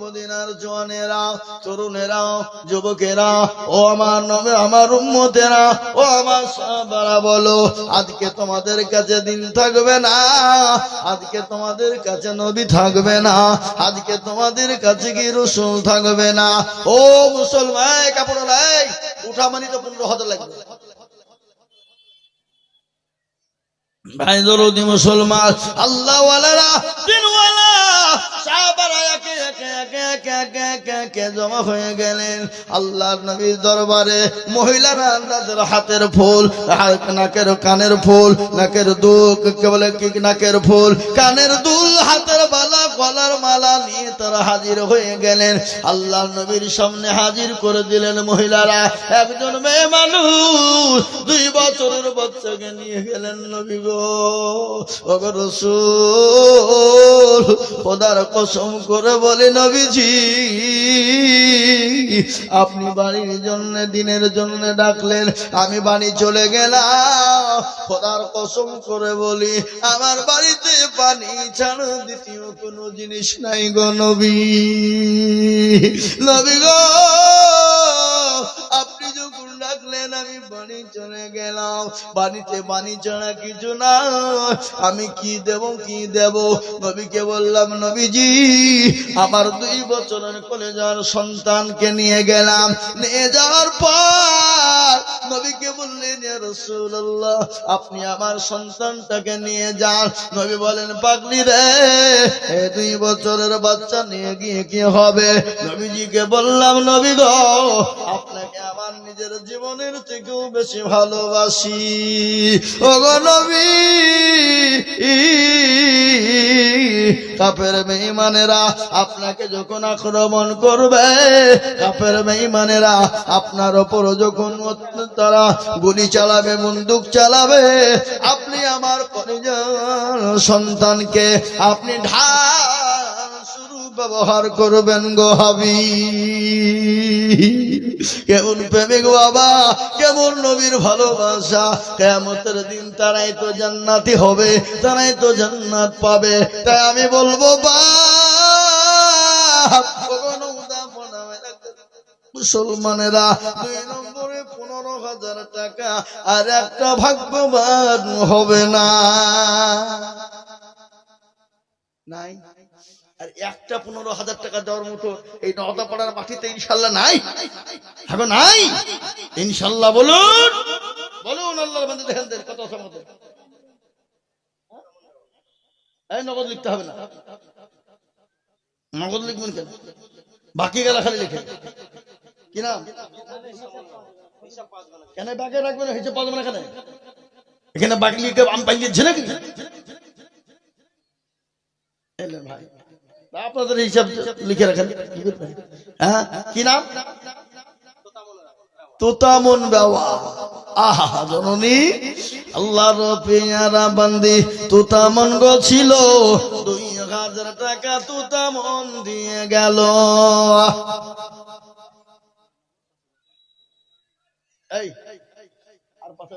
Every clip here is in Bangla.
মদিনার জওয়ানেরা, তরুণেরা, যুবকেরা, ও আমার নবে, আমার উম্মতেরা, ও আমার সাহাবারা বলো, আজকে তোমাদের কাছে দিন থাকবে না, আজকে তোমাদের কাছে নবী থাকবে না, আজকে তোমাদের কাছে কি রসুল থাকবে না। ও মুসলমান, কাপড় লাই উঠা মানি তো পনেরো হাজার লাগবে। ভাই দরদি মুসলমান আল্লাহ ওয়ালারা দিনওয়ালা একে একে একে জমা হয়ে গেলেন। আল্লাহর নবীর দরবারে মহিলারা তাদের হাতের ফুল নাকের কানের ফুল, নাকের কে বলে কি নাকের ফুল? কানের দুল, হাতের বালা, গলার মালা নিয়ে তারা হাজির হয়ে গেলেন। আল্লাহর নবীর সামনে হাজির করে দিলেন মহিলারা। একজন মেয়ে মানুষ, দুই বছরের বাচ্চাকে নিয়ে গেলেন নবী গো। ওগো রসুল, খোদার কসম করে বলে নবীজি আপনি বাড়ির জন্য, দিনের জন্য ডাকলেন, আমি বাড়ি চলে গেলাম। খোদার কসম করে বলি, আমার বাড়িতে পানি ছাড়া দ্বিতীয় কোনো জিনিস নাই গো নবী। নবী গো বাড়ি চলে গেলাম। বাড়িতে বাণী ছাড়া কিছু না আমি কি দেব কি দেব? নবীকে বললাম, নবীজি, আমার দুই বছরের কলেজার সন্তানকে নিয়ে গেলাম। নিয়ে যাওয়ার পর নবীকে বললেন, "ইয়া রাসূলুল্লাহ, আপনি আমার সন্তানটাকে নিয়ে যান। নবী বলেন, পাগলি রে, এ দুই বছরের বাচ্চা নিয়ে গিয়ে কি হবে? নবীজিকে বললাম, নবী গো, আপনাকে আমার নিজের জীবনের থেকেও বেশি ভালোবাসি। নবী কাপের মেইমানেরা আপনাকে যখন আক্রমণ করবে কাপের মেইমানেরা আপনার ওপর যখন তারা গুলি চালাবে, বন্দুক চালাবে, আপনি আমার পরিজন সন্তানকে আপনি ঢাল ব্যবহার করবেন গো হাবি কেমন প্রেমিক বাবা, কেমন নবীর ভালোবাসা। কেমতের দিন তারাই তো জান্নাতি হবে, তারাই তো জান্নাত পাবে। তাই আমি বলব উদাপনা মুসলমানেরা দুই নম্বরে পনেরো হাজার টাকা, আর একটা ভাগ্যবান হবে না। নাই? আর একটা পনেরো হাজার টাকা দেওয়ার মতো এই নটা পাড়ার মাটিতে ইনশাল্লাহ নাই। হবে নাই? ইনশাল্লাহ বলুন। বলুন দেখেন কত সম্মত এই নগদ লিখতে হবে না। নগদ লিখবেন কেন? বাকি গেলা খালি লিখে। কি নাম? কেন বাকি রাখবেন? হিসেবে পাওয়া যাবে না কেন এখানে বাকি লিখে আম পাইছে নাকি? ভাই। আপনাদের হিসাব লিখে রাখেন? হ্যাঁ কি নাম? তোতামন বাবা আহা, জননী বান্দি, তোতামন দুই হাজার টাকা তোতামন দিয়ে গেল। এই আর পাশে।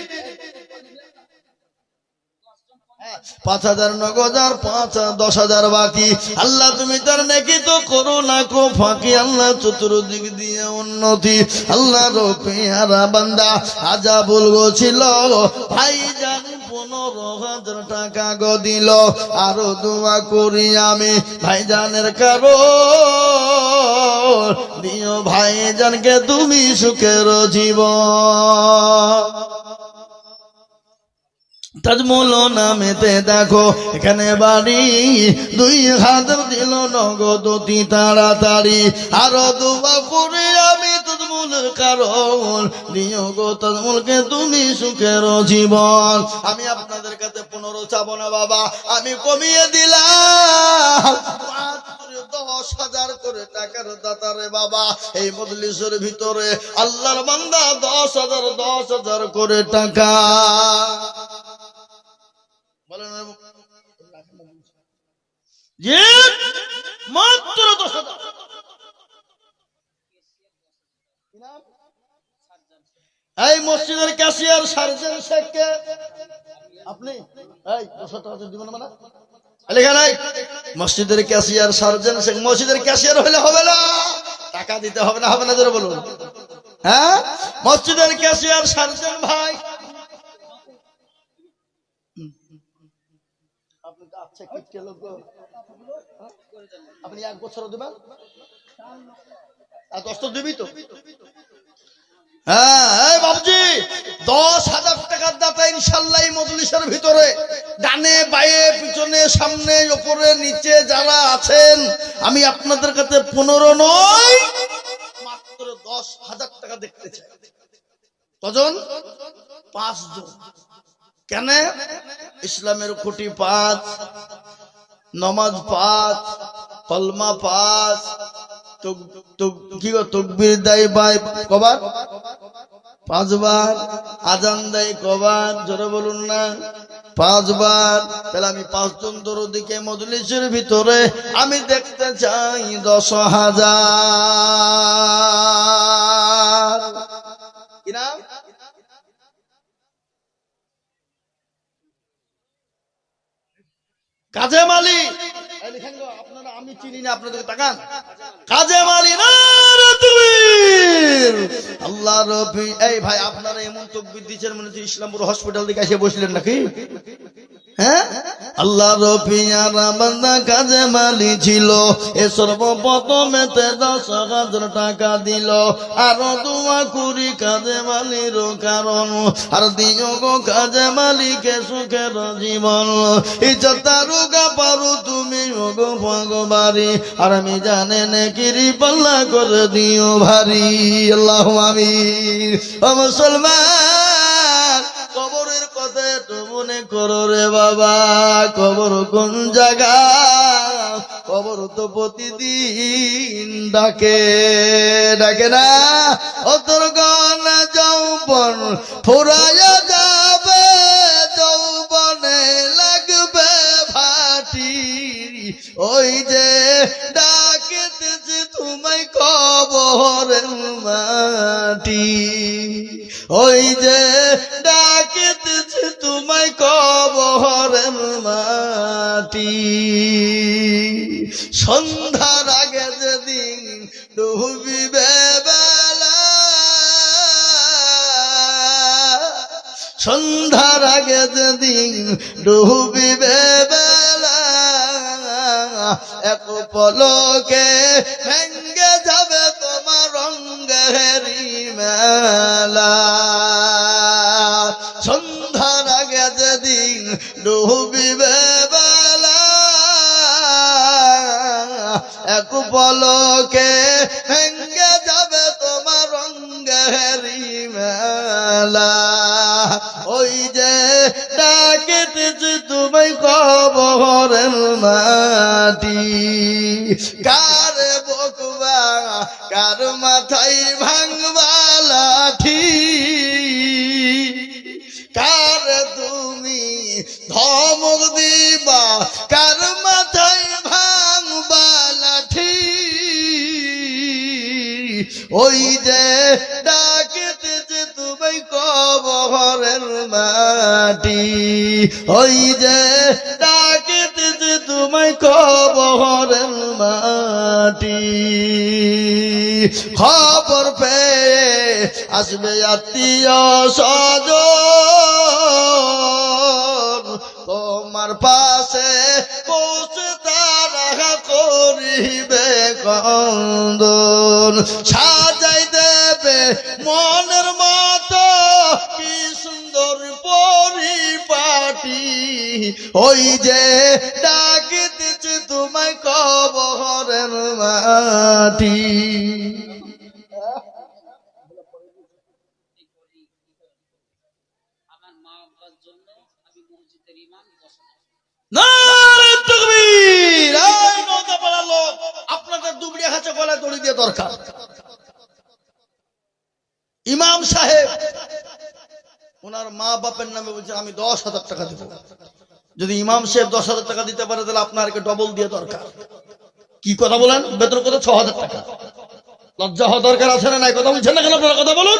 পাঁচ হাজার নগদ আর পাঁচ দশ হাজার বাকি। আল্লাহ, তুমি তার নাকি তো করো না কো ফাঁকি। আল্লাহ, চতুর্দিক দিয়ে উন্নতি। আল্লাহ রোপিয়ারা বান্দা আজা বলগো ছিল ভাই পনেরো হাজার টাকা গো দিল। আরও দোয়া করি আমি ভাইজানের কারও দিও ভাইজানকে তুমি সুখের জীবন। তাজমুল নামেতে দেখো, এখানে বাড়ি। দুই হাজার দিল নগদ অতি তাড়াতাড়ি। আরও দুবা করে আমি তাজমুলের কারণ। দিও গো তাজমুলকে তুমি সুখের জীবন। আমি আপনাদের কাছে পুনরো চাবো না বাবা, আমি কমিয়ে দিলাম। দশ হাজার করে টাকার দাতারে বাবা, এই মজলিসের ভিতরে আল্লাহর বান্দা দশ হাজার দশ হাজার করে টাকা। মাত্র দশ হাজার। এই মসজিদের ক্যাশিয়ার সার্জেন শেখকে। আপনি? এই, দশ টাকা দিব না মানে? মসজিদের ক্যাশিয়ার শেখ, মসজিদের ক্যাশিয়ার হলে হবে না। টাকা দিতে হবে না হবে না বলুন। হ্যাঁ? মসজিদের ক্যাশিয়ার সার্জেন ভাই আপনি তো আচ্ছা আপনি এক বছর দেবেন? আর দশ তো দিবি তো? হ্যাঁ দশ হাজার ভিতরে। ডানে পিছনে, সামনে, ওপরে, নিচে যারা আছেন, আমি আপনাদের কাছে পনেরো নয়, মাত্র দশ হাজার টাকা দেখতে চাই। কজন? পাঁচজন। কেন? ইসলামের খুঁটি পাঁচ, নমাজ পাঁচ, কলমা পাঁচ কি তকবির দেয় বাই কবার? পাঁচবার। আজান দেয় কবার? জোরে বলুন না। পাঁচবার। তাহলে আমি পাঁচজন দরদিকে মজলিসের ভিতরে আমি দেখতে চাই দশ হাজার। কি কাজে মালি। আপনারা আমি চিনি না আপনাদের তাকান। কাজে মালি না আল্লাহ রবি এই ভাই আপনারা এমন তকবির দিচ্ছেন মনে হচ্ছে ইসলামপুর হসপিটাল দিকে এসে বসলেন নাকি? হ্যাঁ? আল্লাহ কাজে মালি ছিল। কাজে জীবন। তুমি আর আমি জানে নেকিরি পাল্লা করে দিও ভারী। আল্লাহ আমি মুসলমান! কবরের কথা একটু মনে করো রে বাবা কবর কোন জায়গা? কবর তো প্রতিদিন ডাকে ডাকে না? অতর গন যৌবন ফুরাইয়া যাবে, যৌবনে লাগবে ভাটি ওই যে ডাকেতেছে তোমায় কবরের মাটি। ওই যে ডাকেতেছে তোমায় কবরের মাটি। সন্ধ্যার আগে যেদিন ডুবিবে বেলা সন্ধ্যার আগে যেদিন ডুবিবে বেলা এক পলকে ভেঙ্গে যাবে তোমার রঙ্গেরি মেলা। পলকে ভেঙ্গে যাবে তোমার রঙ্গেরি মেলা। ওই যে ডাকেতেছে তুমি কবরের মাটি। কার বকবা কার মাথায় ভাঙবা লাঠি? কার তুমি ধমক দিবা, কার ওই যে ডাকেতেছে তুমি কবরের মাটি। ওই যে ডাকেতেছে তুমি কবরের মাটি। খবর পেয়ে আসবে আত্মীয় সজ তোমার পাশে করিবে কন্দন। সাজাই দেবে মনের মতো কি সুন্দর পরিপাটি। ওই যে ডাকিতেছে তোমায় কবরের মাটি আমার মা বাবার জন্য আমি মসজিদের ইমাম বসাবো নারে তাকবীর এই নৌকা পাড়ার লোক আপনার দুবড়িয়া খাচ্ছে গলায় দড়ি দিয়ে দরকার। ইমাম সাহেব, ওনার মা বাপের নামে বলছেন আমি দশ হাজার টাকা দেবো। যদি ইমাম সাহেব দশ হাজার টাকা দিতে পারে, তাহলে আপনারকে ডবল দিয়ে দরকার। কি কথা বলেন? বেতন কত ছ হাজার টাকা। লজ্জা হওয়া দরকার আছে না নাই? কথা বলছেন না কেন আপনারা? কথা বলুন।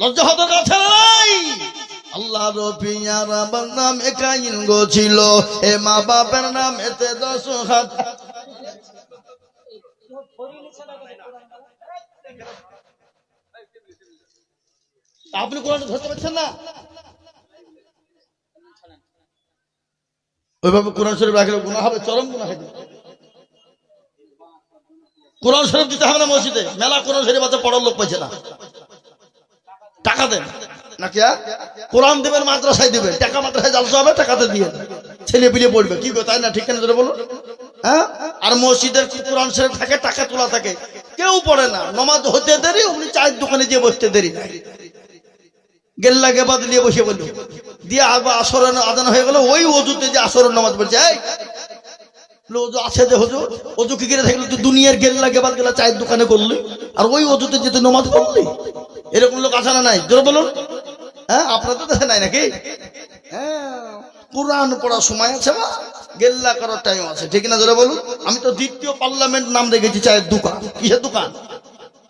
লজ্জা হওয়া দরকার আছে না নাই? আল্লাহ রবিয়ার আমার নাম একাইন গো ছিল। এ মা বাপের নাম এতে দশ হাজার আপনি কোরআন ধরতে পারছেন না? কোরআন শরীফ দিতে হবে না মসজিদে। মেলা কোরআন শরীফ আছে, পড়ার লোক পাইছে না। টাকা দেন। নাকি কোরআন দেবেন, মাদ্রাসায় দিবেন, টাকা মাদ্রাসায় জালসা হবে, টাকাতে দিয়ে ছেলে পিলে পড়বে, কি তাই না? ঠিক না বলুন হ্যাঁ? আর মসজিদের কোরআন শরীফ থাকে, টাকা তোলা থাকে? কেউ পড়ে না। নমাজ হতে দেরি উনি চায়ের দোকানে বসতে দেরি। নিয়ে বসে বলল, দিয়ে আদান হয়ে গেল ওই অজুতে যে নামাজ পড়ছে অজু আছে যে হুজুর। অজু কি করে থাকলে? তুই দুনিয়ার গেল্লা গেবাদ গেলা চায়ের দোকানে করলি, আর ওই অজুতে যে তুই নামাজ পড়লি? এরকম লোক আসে না নাই? জোর বলুন। হ্যাঁ আপনার তো দেশে নাই নাকি? হ্যাঁ কোরআন পড়ার সময় আছে বা? গেল্লা করার টাইম আছে, ঠিক না জোরে বলুন? আমি তো দ্বিতীয় পার্লামেন্ট নাম রেখেছি, চায়ের দোকান। কিসের দোকান?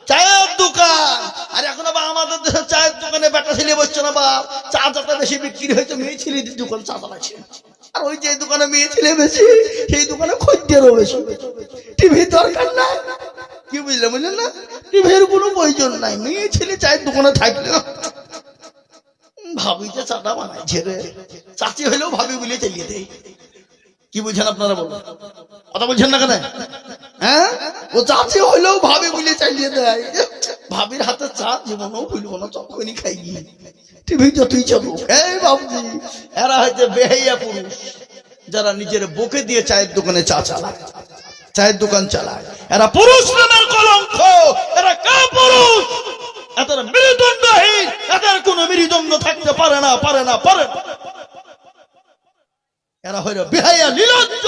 চায়ের দোকান! আর এখন আবার আমাদের দেশে চায়ের দোকানে বেটা ছেলে বসছে না বা? চা চাটা বেশি বিক্রি হয়েছে, মেয়ে ছেলে দোকান চা চালাচ্ছে আর ওই যে দোকানে মেয়ে ছেলে বেশি, সেই দোকানে খদ্দেরও বেশি। টিভি দরকার নাই। কি বুঝলে, বুঝলেন না? টিভির কোনো প্রয়োজন নাই। মেয়ে ছেলে চায়ের দোকানে থাকলে ভাবি যে চাটা বানাই ছেড়ে। চাচি হলেও ভাবি বলে চালিয়ে দেয়। কি বুঝছেন আপনারা বলুন? কথা বলছেন না কেন? হ্যাঁ? ও চাচি হইলেও ভাবি বলে চালিয়ে দেয়। ভাবির হাতে চা, জীবনও ভুলব না তখনই খাই গিয়ে টিভি যতই চাবুক এই বাবুজি, এরা হচ্ছে বেহাইয়া পুরুষ, যারা নিজের বুকে দিয়ে চায়ের দোকানে চা চালায়। চায়ের দোকান চালায়। এরা পুরুষ নামের কলঙ্ক। এরা কা পুরুষ? এদের মেরুদণ্ডহীন এদের কোনো মেরুদণ্ড থাকতে পারে না পারে না পারে না। এরা হইল বেহাইয়া লীলজ্জ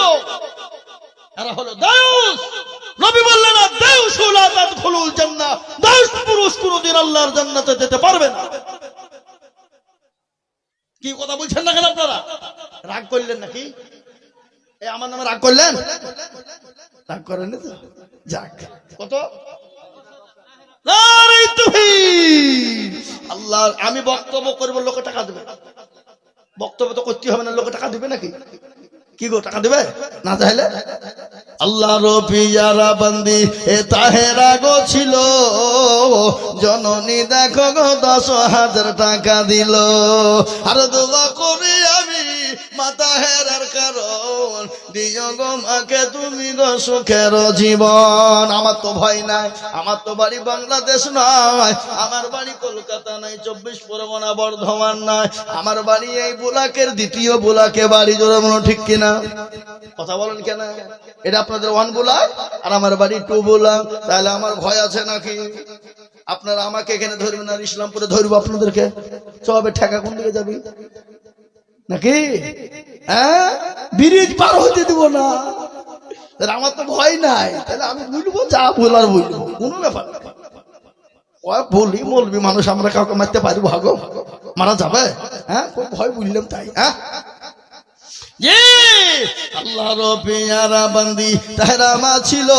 এরা হলো দায়ুস নবী বললেন না দায়ুস লা তাদখুলুল জান্নাহ। দায়ুস পুরুষ কোনদিন আল্লাহর জান্নাতে যেতে পারবে না। কি কথা বলছেন না কেন আপনারা? রাগ করলেন নাকি? এই আমার নামে রাগ করলেন? রাগ করেন তো? যাক। কত? তুহিন। আল্লাহ, আমি বক্তব্য করব, লোকে টাকা দেবে। বক্তব্য তো করতে হবে না, লোকে টাকা দিবে নাকি? কি গো, টাকা দিবে? না চাইলে? আল্লাহ রবিয়ারা বন্দি, এ তাহেরা গো ছিল। জননী দেখো গো, দশ হাজার টাকা দিল। আর দোয়া করি আমি মাতা হেরার কারণ। দিও গো মাকে, তুমি গো সুখের জীবন। আমার তো ভয় নাই, আমার তো বাড়ি বাংলাদেশ নয়। আমার বাড়ি কলকাতা নাই, চব্বিশ পরগনা বর্ধমান নয় আমার বাড়ি এই বুলাকের দ্বিতীয় বুলাকে বাড়ি, জোরে মনে ঠিক কিনা? কথা বলেন কেন? এটা আপনাদের ওয়ান বুলাক আর আমার বাড়ি টু বুলাক। তাহলে আমার ভয় আছে নাকি? আপনারা আমাকে এখানে ধরবেন আর ইসলামপুরে ধরবো আপনাদেরকে। সবে ঠেকা কোন দিকে যাবি? নাকি? হ্যাঁ? ব্রিজ পার হতে দিব না। তাহলে আমার তো ভয় নাই। তাহলে আমি বুঝব যা বলার বুঝব কোনো ব্যাপার বলি বলবি, মানুষ আমরা কাউকে মারতে পারি ভাগো। মারা যাবে? হ্যাঁ? খুব ভয় বুঝলাম তাই হ্যাঁ? ছিল,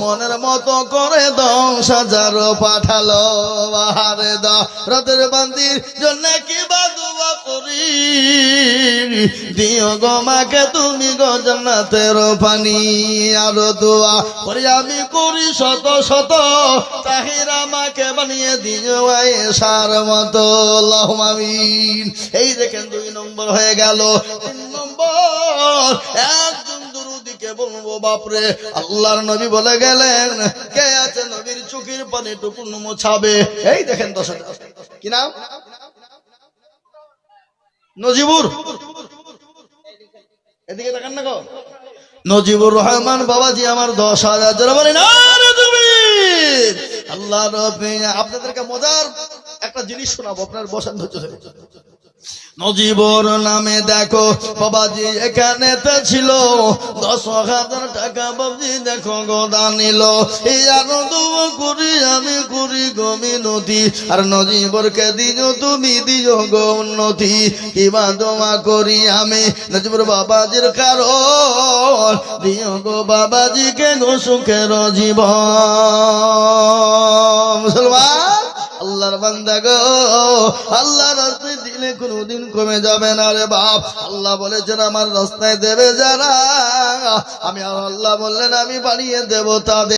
মনের মতো করে দশ হাজার পাঠালো, বাহারে দা, রাতের বান্দির জন্য কি বাদুয়া করি? দিও গো তুমি গো পানি, আর দোয়া করে আমি করি শত শত, তাহিরা মাকে বানিয়ে দিও সার মতো, আল্লাহুম্মা আমিন। এই দেখেন দুই নম্বর হয়ে গেল, তিন নম্বর একজন দুরুদিকে বলব, বাপরে, আল্লাহর নবী বলে গেলেন, কে আছে নবীর চোখের পানি টুকুন মোছাবে? এই দেখেন দশ কি নাম? নজিবুর। এদিকে তাকান না গো। নজিবুর রহমান বাবাজি আমার দশ হাজার। যারা বলেন আল্লাহ আপনাদেরকে মজার একটা জিনিস শোনাবো, আপনার বসান ধৈর্য ধরে। নজিবর নামে দেখো, বাবাজি এখানে তো ছিল। দশ হাজার টাকা বাবজি দেখো গোদা নিল। এই আনন্দ করি, আমি করি গমি নদী আর নজিবরকে দিও, তুমি দিও গো উন্নতি। কিবা দোয়া করি আমি নজিবর বাবাজির কারণ। দিও গো বাবাজিকে গো সুখের জীবন। মুসলমান? আল্লাহর বান্দা গো, আল্লাহর রাস্তায় দিলে কোনোদিন কমে যাবে না রে বাপ। আল্লাহ বলেছেন, আমার রাস্তায় দেবে যারা। আমি আর আল্লাহ বললেন, আমি বাড়িয়ে দেবো তাদের।